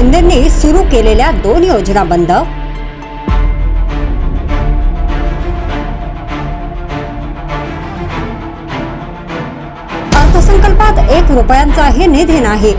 शिंदेंनी सुरू केलेल्या दोन योजना बंद. अर्थसंकल्पात एक रुपयांचाही निधी नाही.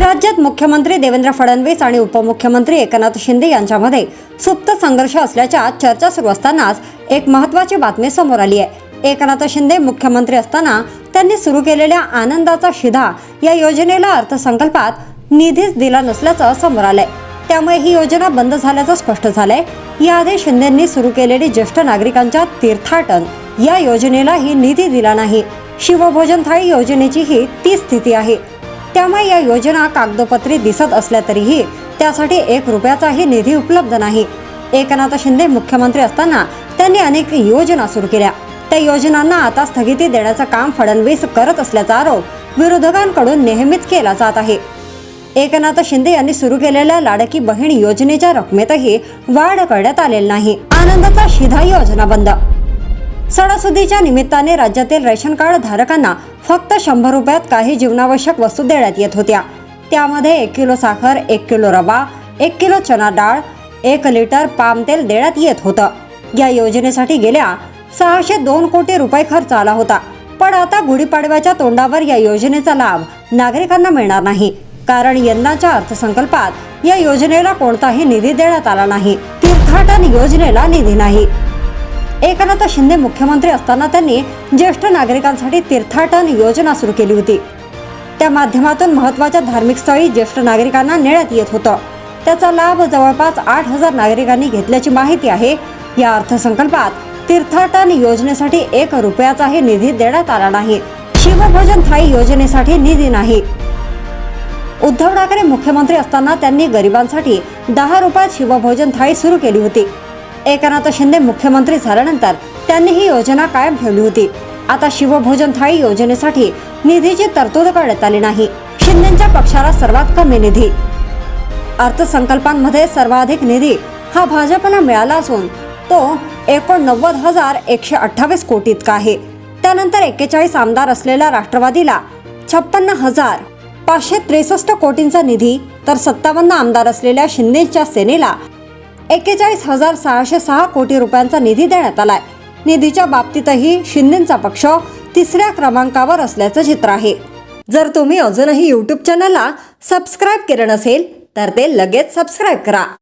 राज्यात मुख्यमंत्री देवेंद्र फडणवीस आणि उपमुख्यमंत्री एकनाथ शिंदे यांच्यामध्ये सुप्त संघर्ष असल्याच्या चर्चा सुरू असतानाच एक महत्वाची बातमी समोर आली आहे. एकनाथ शिंदे मुख्यमंत्री असताना त्यांनी सुरू केलेल्या आनंदाचा शिधा या योजनेला अर्थसंकल्पात निधीच दिला नसल्याचं समोर आलंय. त्यामुळे ही योजना बंद झाल्याचं स्पष्ट झालंय. याआधी शिंदेंनी सुरू केलेली ज्येष्ठ नागरिकांच्या तीर्थाटन. या योजनेला ही निधी दिला नाही. शिवभोजन थाळी योजनेची ही ती स्थिती आहे. त्यामुळे या योजना कागदोपत्री दिसत असल्या तरीही त्यासाठी एक रुपयाचाही निधी उपलब्ध नाही. एकनाथ शिंदे मुख्यमंत्री असताना त्यांनी अनेक योजना सुरू केल्या. त्या योजनांना आता स्थगिती देण्याचं काम फडणवीस करत असल्याचा आरोप विरोधकांकडून नेहमीच केला जात आहे. एकनाथ शिंदे यांनी सुरू केलेल्या लाडकी बहीण योजनेच्या रकमेतही वाढ करण्यात आलेली नाही. आनंदाचा शिधा योजना बंद. सणासुदीच्या निमित्ताने राज्यातील रेशन कार्ड धारकांना फक्त शंभर रुपयात काही जीवनावश्यक वस्तू देण्यात येत होत्या. त्यामध्ये एक किलो साखर एक किलो रवा एक किलो चना डाळ एक लिटर पाम तेल देण्यात येत होतं. या योजनेसाठी गेल्या सहाशे दोन कोटी रुपये खर्च आला होता. पण आता गुढीपाडव्याच्या तोंडावर या योजनेचा लाभ नागरिकांना मिळणार नाही. कारण यंदाच्या अर्थसंकल्पात या योजनेला कोणताही निधी देण्यात आला नाही. तीर्थाटन योजनेला निधी नाही. एकनाथ शिंदे मुख्यमंत्री असताना त्यांनी ज्येष्ठ नागरिकांसाठी तीर्थाटन योजना सुरू केली होती. त्या माध्यमातून महत्त्वाच्या धार्मिक स्थळी ज्येष्ठ नागरिकांना नेण्यात येत होतं. त्याचा लाभ जवळपास आठ हजार नागरिकांनी घेतल्याची माहिती आहे. या अर्थसंकल्पात तीर्थाटन योजनेसाठी एक रुपयाचाही निधी देण्यात आला नाही. शिवभोजन थाई योजनेसाठी निधी नाही. उद्धव ठाकरे मुख्यमंत्री असताना त्यांनी गरिबांसाठी दहा रुपयात शिवभोजन थाळी सुरू केली होती. एकनाथ शिंदे मुख्यमंत्री झाल्यानंतर त्यांनी ही योजना कायम ठेवली होती. आता शिवभोजन थाळी योजनेसाठी निधीची तरतूद करण्यात आली नाही. शिंदेच्या पक्षाला सर्वात कमी निधी. अर्थसंकल्पांमध्ये सर्वाधिक निधी हा भाजपला मिळाला असून तो एकोणनव्वद हजार एकशे अठ्ठावीस कोटी इतका आहे? त्यानंतर एक्केचाळीस आमदार असलेल्या राष्ट्रवादीला छप्पन्न हजार पाचशे त्रेसष्ट कोटींचा निधी तर सत्तावन्न आमदार असलेल्या शिंदेच्या सेनेला एक्केचाळीस हजार सहाशे सहा कोटी रुपयांचा निधी देण्यात आलाय. निधीच्या बाबतीतही शिंदेचा पक्ष तिसऱ्या क्रमांकावर असल्याचं चित्र आहे. जर तुम्ही अजूनही यूट्यूब चॅनलला सबस्क्राईब केलं नसेल तर ते लगेच सबस्क्राईब करा.